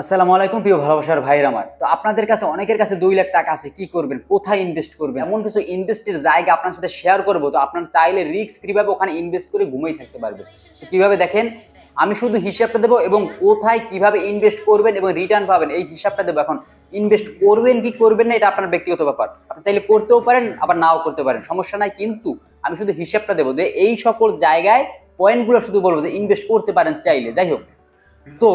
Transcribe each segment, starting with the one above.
আসসালামু আলাইকুম প্রিয় ভালোবাসার ভাইয়ের আমার। তো আপনাদের কাছে, অনেকের কাছে দুই লাখ টাকা আছে, কি করবেন? কোথায় ইনভেস্ট করবেন? এমন কিছু ইনভেস্টের জায়গা আপনার সাথে শেয়ার করব, তো আপনার চাইলে রিস্ক ফ্রিভাবে ওখানে ইনভেস্ট করে ঘুমিয়ে থাকতে পারবেন তো কীভাবে দেখেন? আমি শুধু হিসাবটা দেবো এবং কোথায় কীভাবে ইনভেস্ট করবেন এবং রিটার্ন পাবেন, এই হিসাবটা দেবো এখন। ইনভেস্ট করবেন কি করবেন না, এটা আপনার ব্যক্তিগত ব্যাপার। আপনি চাইলে করতেও পারেন, আবার নাও করতে পারেন, সমস্যা নাই। কিন্তু আমি শুধু হিসাবটা দেবো যে এই সকল জায়গায় পয়েন্টগুলো শুধু বলব যে ইনভেস্ট করতে পারেন চাইলে, যাই হোক। তো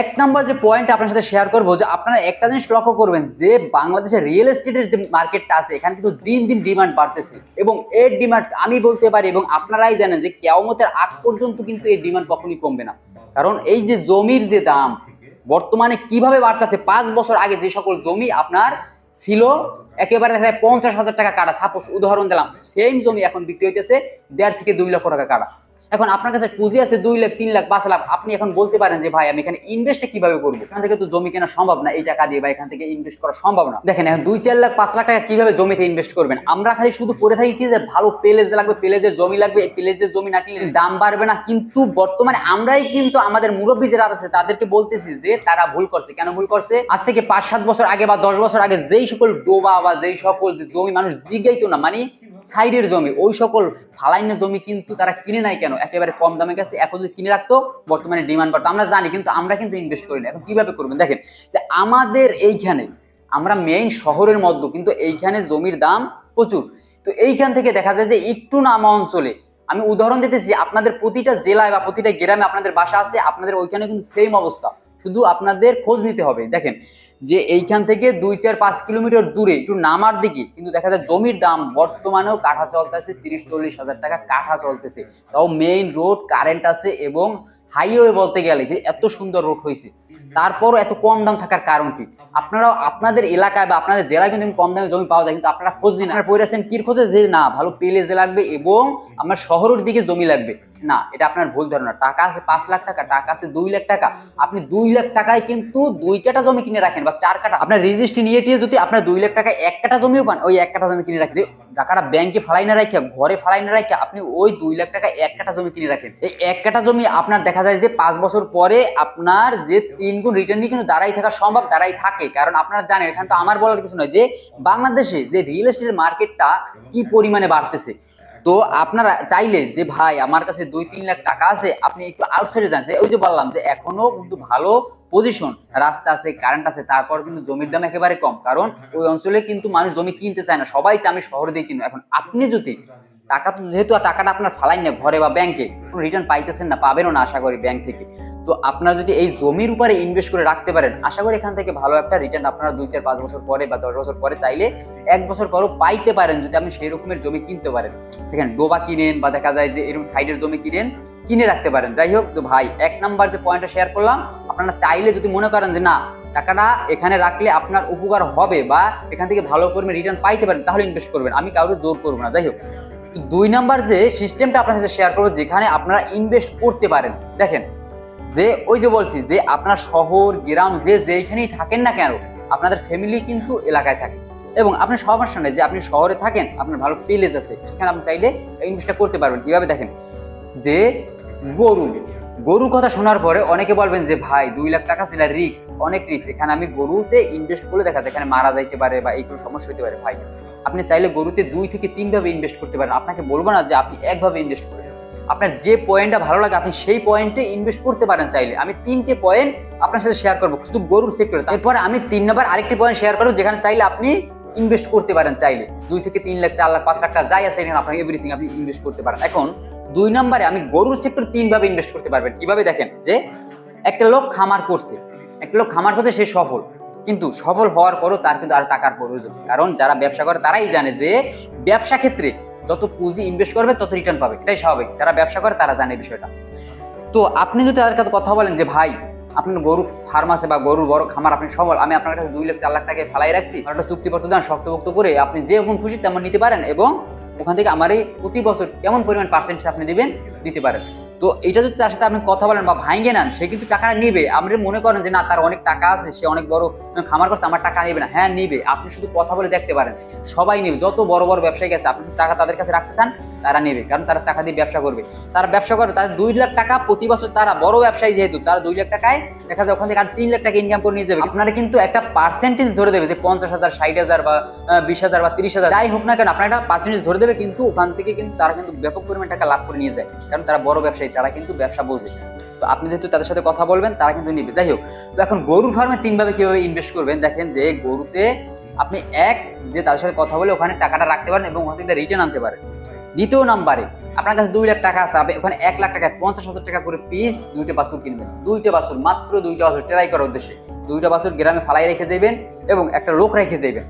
এক নম্বর যে পয়েন্ট আপনার সাথে শেয়ার করব, যে আপনারা একটা জিনিস লক্ষ্য করবেন, যে বাংলাদেশের রিয়েল এস্টেটের যে মার্কেটটা আছে, এখানে কিন্তু দিন দিন ডিমান্ড বাড়তেছে। এবং এর ডিমান্ড আমি বলতে পারি, এবং আপনারাই জানেন যে কেয়ামতের আগ পর্যন্ত কিন্তু এই ডিমান্ড কখনই কমবে না। কারণ এই যে জমির যে দাম, বর্তমানে কীভাবে বাড়তেছে, পাঁচ বছর আগে যে সকল জমি আপনার ছিল, একেবারে দেখা যায় পঞ্চাশ হাজার টাকা কাটা। সাপোজ উদাহরণ দিলাম সেম জমি এখন বিক্রি হইতেছে দেড় থেকে দুই লক্ষ টাকা কাটা। এখন আপনার কাছে পুঁজি আছে দুই লাখ, তিন লাখ, পাঁচ লাখ, আপনি এখন বলতে পারেন যে, ভাই, আমি এখানে ইনভেস্টটা কীভাবে করব? এখান থেকে তো জমি কেনা সম্ভব না, এই টাকা দিয়ে বা এখান থেকে ইনভেস্ট করা সম্ভব না। দেখেন, এখন দুই, চার লাখ, পাঁচ লাখ টাকা কীভাবে জমিতে ইনভেস্ট করবেন? আমরা খালি শুধু পড়ে থাকি কি যে, ভালো পেলেজ লাগবে পেলেজের জমি লাগবে, এই পেলেজের জমি না কিনলে দাম বাড়বে না। কিন্তু বর্তমানে আমরাই কিন্তু আমাদের মুরব্বী যারা আছে, তাদেরকে বলতেছি যে, তারা ভুল করছে। কেন ভুল করছে? আজ থেকে পাঁচ, সাত বছর আগে বা দশ বছর আগে যেই সকল ডোবা বা যেই সকল জমি মানুষ জিগাইতো না মানে সাইডের জমি, ওই সকল ফালাইনের জমি কিন্তু তারা কিনে নাই কেন? একেবারে কম দামে গেছে, এখন যদি কিনে রাখতো, বর্তমানে ডিমান্ড বাড়তো। আমরা জানি, কিন্তু আমরা কিন্তু ইনভেস্ট করি না। এখন কীভাবে করবেন? দেখেন, যে আমাদের এইখানে, আমরা মেইন শহরের মধ্যে, কিন্তু এইখানে জমির দাম প্রচুর। তো এইখান থেকে দেখা যায় যে একটু নামা অঞ্চলে, আমি উদাহরণ দিতেছি, আপনাদের প্রতিটা জেলায় বা প্রতিটা গ্রামে আপনাদের বাসা আছে, আপনাদের ওইখানে কিন্তু সেম অবস্থা। শুধু আপনাদের খোঁজ নিতে হবে। দেখেন যে এইখান থেকে দুই চার পাঁচ কিলোমিটার দূরে একটু নামার দিকে কিন্তু দেখা যায় জমির দাম বর্তমানেও কাঠা চলতেছে তিরিশ চল্লিশ হাজার টাকা কাঠা চলতেছে। তাও মেইন রোড কারেন্ট আছে এবং হাইওয়ে বলতে গেলে যে এত সুন্দর রোড হয়েছে। তারপরও এত কম দাম থাকার কারণ কি? আপনারাও আপনাদের এলাকায় বা আপনাদের জেলায় কিন্তু কম দামে জমি পাওয়া যায়, কিন্তু আপনারা খোঁজ দিন আপনারা পড়ে আছেন কির খোঁজে? যে না, ভালো পেলেজে লাগবে এবং আমার শহরের দিকে জমি লাগবে। না, এটা আপনার ভুল ধারণা। টাকা আছে পাঁচ লাখ টাকা টাকা আছে দুই লাখ টাকা। আপনি দুই লাখ টাকায় কিন্তু দুই কাটা জমি কিনে রাখেন বা চার কাটা আপনার রেজিস্ট্রি নিয়ে টিয়ে যদি আপনার দুই লাখ টাকায় এক কাটা জমিও পান, ওই এক কাটা জমি কিনে রাখেন টাকাটা ব্যাংকে ফালাই না রাখে ঘরে ফালাই না রাখে আপনি ওই দুই লাখ টাকা এক কাটা জমি কিনে রাখেন। এই এক কাটা জমি আপনার দেখা যায় যে পাঁচ বছর পরে আপনার যে তিন গুণ রিটার্ন নিয়ে কিন্তু দাঁড়াই থাকা সম্ভব, দাঁড়াই থাকে। কারণ আপনারা জানেন, এখানে তো আমার বলার কিছু নয় যে বাংলাদেশে যে রিয়েল এস্টেটের মার্কেটটা কি পরিমাণে বাড়তেছে। তো আপনারা চাইলে যে ভাই, আমার কাছে দুই তিন লাখ টাকা আছে, আপনি একটু আউটসাইডে যান। ওই যে বললাম যে এখনও কিন্তু ভালো পজিশন রাস্তা আছে কারেন্ট আছে, তারপর কিন্তু জমির দাম একেবারে কম। কারণ ওই অঞ্চলে কিন্তু মানুষ জমি কিনতে চায় না সবাই চায় আমি শহরে দিয়ে কিনবো এখন আপনি যদি টাকা তো যেহেতু টাকাটা আপনার ফালাই না ঘরে বা ব্যাংকে রিটার্ন পাইতেছেন না, পাবেনও না আশা করি ব্যাংক থেকে। তো আপনারা যদি এই জমির উপরে ইনভেস্ট করে রাখতে পারেন, আশা করি এখান থেকে ভালো একটা রিটার্ন আপনারা দুই চার পাঁচ বছর পরে বা দশ বছর পরে চাইলে এক বছর পরও পাইতে পারেন যদি আপনি সেই রকমের জমি কিনতে পারেন। দেখেন, ডোবা কিনেন বা দেখা যায় যে এরকম সাইডের জমি কিনেন, কিনে রাখতে পারেন। যাই হোক, তো ভাই, এক নাম্বার যে পয়েন্টটা শেয়ার করলাম, আপনারা চাইলে যদি মনে করেন যে না, টাকাটা এখানে রাখলে আপনার উপকার হবে বা এখান থেকে ভালো করে রিটার্ন পাইতে পারেন, তাহলে ইনভেস্ট করবেন। আমি কাউকে জোর করব না। যাই হোক দুই নাম্বার যে সিস্টেমটা আপনার সাথে শেয়ার করব, যেখানে আপনারা ইনভেস্ট করতে পারেন। দেখেন, যে ওই যে বলছি, যে আপনার শহর, গ্রাম, যে যেইখানেই থাকেন না কেন, আপনাদের ফ্যামিলি কিন্তু এলাকায় থাকে। এবং আপনার সমস্যা নেই যে আপনি শহরে থাকেন, আপনার ভালো প্লেজ আছে, সেখানে আপনি চাইলে ইনভেস্টটা করতে পারবেন। কীভাবে? দেখেন, যে গরু, গরুর কথা শোনার পরে অনেকে বলবেন যে, ভাই, দুই লাখ টাকা সেটা রিক্স অনেক রিক্স এখানে আমি গরুতে ইনভেস্ট করলে দেখা যায়, এখানে মারা যাইতে পারে বা এই কোনো সমস্যা হতে পারে। ভাই আপনি চাইলে গরুতে দুই থেকে তিনভাবে ইনভেস্ট করতে পারেন। আপনাকে বলব না যে আপনি একভাবে ইনভেস্ট করেন আপনার যে পয়েন্টটা ভালো লাগে, আপনি সেই পয়েন্টে ইনভেস্ট করতে পারেন চাইলে। আমি তিনটে পয়েন্ট আপনার সাথে শেয়ার করব, শুধু গরুর সেক্টরে এরপরে আমি তিন নম্বর আরেকটি পয়েন্ট শেয়ার করব, যেখানে চাইলে আপনি ইনভেস্ট করতে পারেন চাইলে। দুই থেকে তিন লাখ, চার লাখ, পাঁচ লাখ টাকা যাই আছে, এখানে আপনার এভরিথিং আপনি ইনভেস্ট করতে পারেন। এখন, দুই নম্বরে আমি গরুর সেক্টর তিনভাবে ইনভেস্ট করতে পারবেন। কীভাবে দেখেন? যে একটা লোক খামার করছে। একটা লোক খামার করছে, সে সফল। কিন্তু সফল হওয়ার পরও তার কিন্তু আর টাকার প্রয়োজন। কারণ যারা ব্যবসা করে তারাই জানে যে ব্যবসা ক্ষেত্রে যত পুঁজি ইনভেস্ট করবে, তত রিটার্ন পাবে। এটাই স্বাভাবিক। যারা ব্যবসা করে তারা জানে বিষয়টা। তো আপনি যদি তাদের কাছে কথা বলেন যে, ভাই, আপনার গরু ফার্ম আছে বা গরুর বড় খামার, আপনি সবল। আমি আপনার কাছে দুই লাখ, চার লাখ টাকায় ফেলাই রাখছি। একটা চুক্তিপত্র দেন শক্তভুক্ত করে আপনি যে রকম খুশি তেমন নিতে পারেন এবং ওখান থেকে আমার এই প্রতি বছর কেমন পরিমাণ পার্সেন্টেজ আপনি দিবেন, দিতে পারেন। তো এটা যদি তার সাথে আপনি কথা বলেন বা ভাইঙ্গে নেন, সে কিন্তু টাকাটা নিবে। আপনি মনে করেন যে, না, তার অনেক টাকা আছে, সে অনেক বড় খামার করছে, আমার টাকা নেবে না। হ্যাঁ নিবে। আপনি শুধু কথা বলে দেখতে পারেন। সবাই নেবে। যত বড় বড় ব্যবসায়ী আছে আপনি টাকা তাদের কাছে রাখতে চান, তারা নেবে। কারণ তারা টাকা দিয়ে ব্যবসা করবে। তারা ব্যবসা করবে, তাদের দুই লাখ টাকা প্রতি বছর তারা বড় ব্যবসায়ী যেহেতু, তারা দুই লাখ টাকায় দেখা যায় ওখান থেকে আর তিন লাখ টাকা ইনকাম করে নিয়ে যাবে। আপনারা কিন্তু একটা পার্সেন্টেজ ধরে দেবে যে, পঞ্চাশ হাজার, ষাট হাজার বা বিশ হাজার বা তিরিশ হাজার, যাই হোক না কেন, আপনার একটা পার্সেন্টেজ ধরে দেবে, কিন্তু ওখান থেকে কিন্তু তারা কিন্তু ব্যাপক পরিমাণ টাকা লাভ করে নিয়ে যায়। কারণ তারা বড় ব্যবসায়ী তারা কিন্তু ব্যবসা বোঝে। তো আপনি যেহেতু তাদের সাথে কথা বলবেন, তারা কিন্তু নিবে। যাই হোক, তো এখন গরুর ফার্মে তিনভাবে কীভাবে ইনভেস্ট করবেন? দেখেন যে গরুতে আপনি এক, যে তাদের সাথে কথা বলে ওখানে টাকাটা রাখতে পারেন এবং ওখান থেকে রিটার্ন আনতে পারেন। দ্বিতীয় নাম্বারে, আপনার কাছে দুই লাখ টাকা আছে, আপনি ওখানে এক লাখ টাকায় পঞ্চাশ হাজার টাকা করে পিস দুইটা বাছুর কিনবেন। দুইটা বাছুর, মাত্র দুইটা বাছুর ট্রাই করার উদ্দেশ্যে। দুইটা বাছুর গ্রামে ফালাই রেখে দেবেন এবং একটা লোক রেখে দেবেন।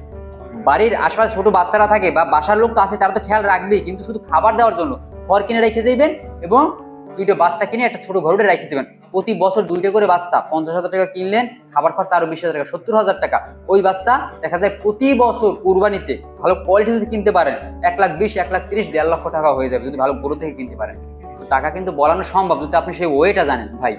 বাড়ির আশপাশে ছোট বাচ্চারা থাকে বা বাসার লোক তো আছে, তারা তো খেয়াল রাখবেই, কিন্তু শুধু খাবার দেওয়ার জন্য খড় কিনে রেখে যাইবেন এবং দুইটা বাচ্চা কিনে একটা ছোট ঘরে রেখে যাবেন প্রতি বছর দুইটা করে বাচ্চা পঞ্চাশ হাজার টাকা কিনলেন, খাবার খরচ আরও বিশ হাজার টাকা, সত্তর হাজার টাকা। ওই বাচ্চা দেখা যায় প্রতি বছর কুরবানিতে ভালো কোয়ালিটি যদি কিনতে পারেন, এক লাখ বিশ, এক লাখ তিরিশ, দেড় লক্ষ টাকা হয়ে যাবে যদি ভালো গরু থেকে কিনতে পারেন। টাকা কিন্তু বলানো সম্ভব, যদি আপনি সেই ওয়েটা জানেন। ভাই,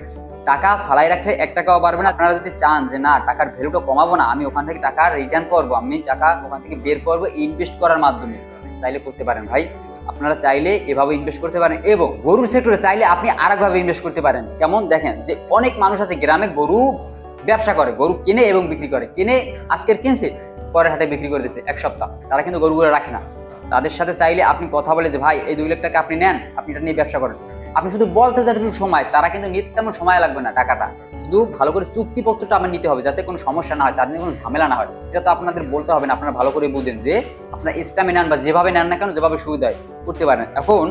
টাকা ফালাই রাখলে এক টাকাও পারবে না। আপনারা যদি চান যে, না, টাকার ভ্যালুটা কমাবো না, আমি ওখান থেকে টাকা রিটার্ন করব, আমি টাকা ওখান থেকে বের করব ইনভেস্ট করার মাধ্যমে, চাইলে করতে পারেন ভাই। আপনারা চাইলে এভাবে ইনভেস্ট করতে পারেন এবং গরুর সেক্টরে চাইলে আপনি আরেকভাবে ইনভেস্ট করতে পারেন। কেমন? দেখেন যে অনেক মানুষ আছে গ্রামে গরু ব্যবসা করে, গরু কিনে এবং বিক্রি করে। কিনে আজকের কিনছে, পরের হাটে বিক্রি করে দিচ্ছে এক সপ্তাহ। তারা কিন্তু গরুগুলো রাখে না। তাদের সাথে চাইলে আপনি কথা বলে যে, ভাই, এই দুই লাখ টাকা আপনি নেন, আপনি এটা নিয়ে ব্যবসা করেন। আপনি শুধু বলতে একটু সময়, তারা কিন্তু নিতে তেমন সময় লাগবে না টাকাটা। শুধু ভালো করে চুক্তিপত্রটা আমার নিতে হবে, যাতে কোনো সমস্যা না হয় তাদের কোনো ঝামেলা না হয়। এটা তো আপনাদের বলতে হবে না, আপনারা ভালো করে বুঝেন যে আপনার ইস্টামে নেন বা যেভাবে নেন না কেন, যেভাবে সুবিধা করতে পারেন। এখন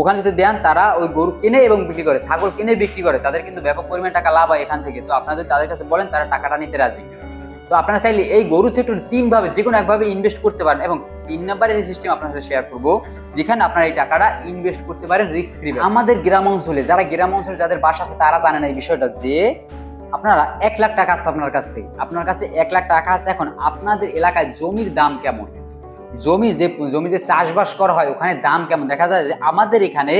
ওখানে যদি দেন, তারা ওই গরু কিনে এবং বিক্রি করে, ছাগল কিনে বিক্রি করে, তাদের কিন্তু ব্যাপক পরিমাণ টাকা লাভ হয় এখান থেকে। তো আপনারা যদি তাদের কাছে বলেন, তারা টাকাটা নিতে রাজি। তো আপনারা চাইলে এই গরু সেক্টর তিনভাবে যে কোনো একভাবে ইনভেস্ট করতে পারেন এবং তিন নম্বরের সিস্টেম আপনার সাথে শেয়ার করব, যেখানে আপনারা এই টাকাটা ইনভেস্ট করতে পারেন রিস্ক ফ্রি আমাদের গ্রাম অঞ্চলে, যারা গ্রাম অঞ্চলে যাদের বাসা আছে, তারা জানেন এই বিষয়টা যে আপনারা এক লাখ টাকা আসছে আপনার কাছ থেকে। আপনার কাছে এক লাখ টাকা আছে এখন, আপনাদের এলাকায় জমির দাম কেমন? জমির যে জমিতে চাষবাস করা হয়, ওখানে দাম কেমন? দেখা যায় যে আমাদের এখানে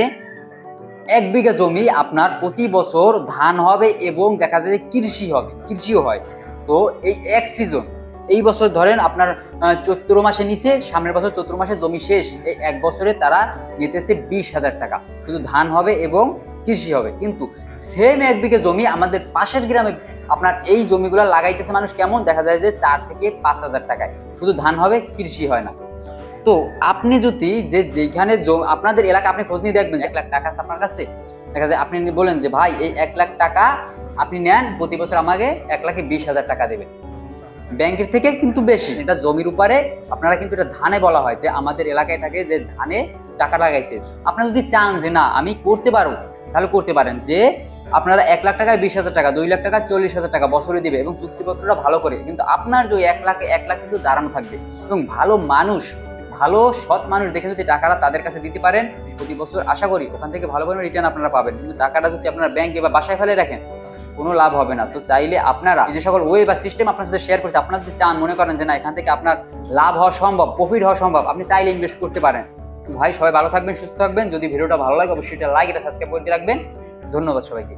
এক বিঘা জমি আপনার প্রতি বছর ধান হবে এবং দেখা যায় যে কৃষি হবে, কৃষিও হয়। তো এই এক সিজন এই বছর ধরেন আপনার চৈত্র মাসে নিচে, সামনের বছর চৈত্র মাসে জমি শেষ এই এক বছরে তারা নিতেছে বিশ হাজার টাকা। শুধু ধান হবে এবং কৃষি হবে। কিন্তু সেম এক বিঘে জমি আমাদের পাশের গ্রামে আপনার এই জমিগুলো লাগাইতেছে মানুষ কেমন? দেখা যায় যে চার থেকে পাঁচ হাজার টাকায়। শুধু ধান হবে, কৃষি হয় না। তো আপনি যদি যে যেখানে আপনাদের এলাকা আপনি খোঁজ নিয়ে দেখবেন এক লাখ টাকা আছে আপনার কাছে। দেখা যায় আপনি বলেন যে, ভাই, এই এক লাখ টাকা আপনি নেন, প্রতি বছর আমাকে এক লাখে বিশ হাজার টাকা দেবেন। ব্যাংকের থেকে কিন্তু বেশি। এটা জমির উপরে, আপনারা কিন্তু এটা ধানে বলা হয় যে আমাদের এলাকায় থাকে যে ধানে টাকা লাগাইছে। আপনারা যদি চান যে না, আমি করতে পারব, তাহলে করতে পারেন যে আপনারা এক লাখ টাকায় বিশ হাজার টাকা, দুই লাখ টাকা, চল্লিশ হাজার টাকা বছরে দিবে এবং চুক্তিপত্রটা ভালো করে, কিন্তু আপনার যে এক লাখে, এক লাখ কিন্তু দাঁড়ানো থাকবে। এবং ভালো মানুষ, ভালো, সৎ মানুষ দেখে যদি টাকাটা তাদের কাছে দিতে পারেন, প্রতি বছর আশা করি ওখান থেকে ভালো পরিমাণ রিটার্ন আপনারা পাবেন। কিন্তু টাকাটা যদি আপনারা ব্যাংকে বা বাসায় ফেলে রাখেন কোনো লাভ হবে না। তো চাইলে আপনারা যে সকল ওয়ে বা সিস্টেম আপনার সাথে শেয়ার করছে, আপনারা যদি চান, মনে করেন যে না, এখান থেকে আপনার লাভ হওয়া সম্ভব প্রফিট হওয়া সম্ভব, আপনি চাইলে ইনভেস্ট করতে পারেন। ভাই, সবাই ভালো থাকবেন, সুস্থ থাকবেন। যদি ভিডিওটা ভালো লাগে, অবশ্যই এটা লাইক এটা সাবস্ক্রাইব করে রাখবেন। ধন্যবাদ সবাইকে।